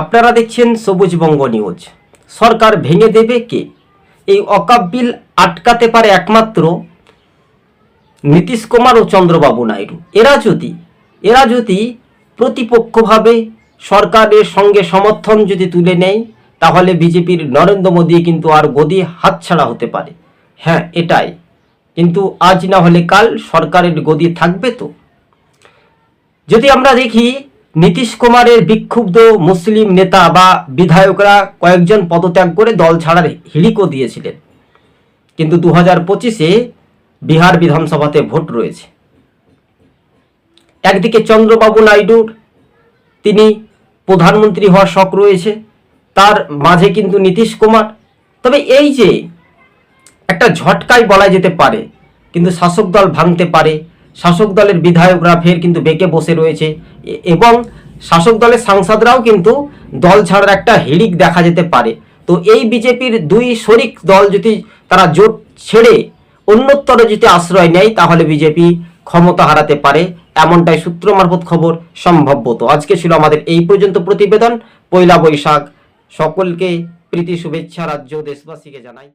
আপনারা দেখছেন সবুজবঙ্গ নিউজ। সরকার ভেঙে দেবে কে? এই অকাপ বিল আটকাতে পারে একমাত্র নীতিশ কুমার ও চন্দ্রবাবু নাইডু। এরা যদি এরা যদি প্রতিপক্ষভাবে সরকারের সঙ্গে সমর্থন যদি তুলে নেয়, তাহলে বিজেপির নরেন্দ্র মোদী কিন্তু আর গদি হাতছাড়া হতে পারে। হ্যাঁ এটাই। কিন্তু আজ না হলে কাল সরকারের গদি থাকবে তো? যদি আমরা দেখি নীতিশ কুমারের বিক্ষুব্ধ মুসলিম নেতা বা বিধায়করা কয়েকজন পদত্যাগ করে দল ছাড়ার হিড়িকও দিয়েছিলেন। কিন্তু দু হাজার পঁচিশে বিহার বিধানসভাতে ভোট রয়েছে। একদিকে চন্দ্রবাবু নাইডুর তিনি প্রধানমন্ত্রী হওয়ার শখ রয়েছে, তার মাঝে কিন্তু নীতিশ কুমার। তবে এই যে একটা ঝটকায় বলা যেতে পারে, কিন্তু শাসক দল ভাঙতে পারে শাসক দলের বিধায়করা ফের কিন্তু বেঁকে বসে রয়েছে। এবং শাসক দলের সাংসদরাও কিন্তু দল ছাড়ার একটা হিড়িক দেখা যেতে পারে। তো এই বিজেপির দুই শরিক দল যদি তারা জোট ছেড়ে অন্যত্তর যদি আশ্রয় নেয়, তাহলে বিজেপি ক্ষমতা হারাতে পারে। এমনটাই সূত্র মারফত খবর সম্ভবত আজকে ছিল আমাদের এই পর্যন্ত প্রতিবেদন। পয়লা বৈশাখ। সকলকে প্রীতি, শুভেচ্ছা, রাজ্য, দেশবাসীকে জানাই।